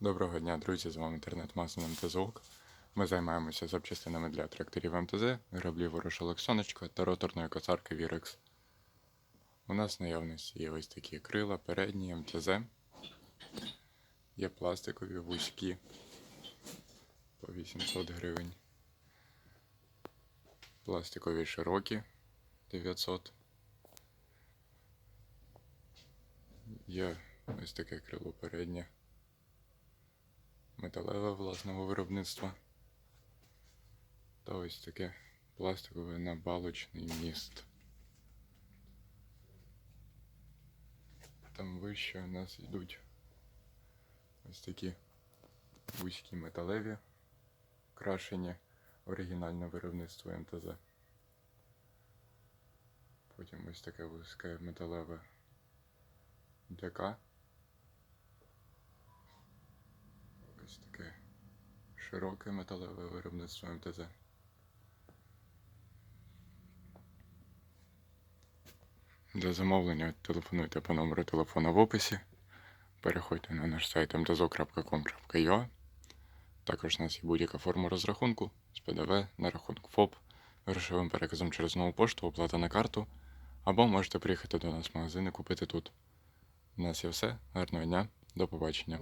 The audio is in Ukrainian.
Доброго дня, друзі! З вами інтернет-магазин МТЗОК. Ми займаємося запчастинами для тракторів МТЗ, граблів ворошилок сонечко та роторної косарки Вірекс. У нас в наявності є ось такі крила, передні МТЗ. Є пластикові вузькі по 800 гривень. Пластикові широкі 900. Є ось таке крило переднє металеве власного виробництва. Та ось таке пластикове набалочний міст. Там вище у нас йдуть ось такі вузькі металеві, крашені оригінальне виробництво МТЗ. Потім ось таке вузьке металеве ДК. Ось таке широке металеве виробництво МТЗ. Для замовлення телефонуйте по номеру телефона в описі. Переходьте на наш сайт mtzo.com.ua. Також у нас є будь-яка форма розрахунку з ПДВ на рахунок ФОП, грошовим переказом через нову пошту, оплата на карту. Або можете приїхати до нас в магазин і купити тут. У нас є все. Гарного дня, до побачення.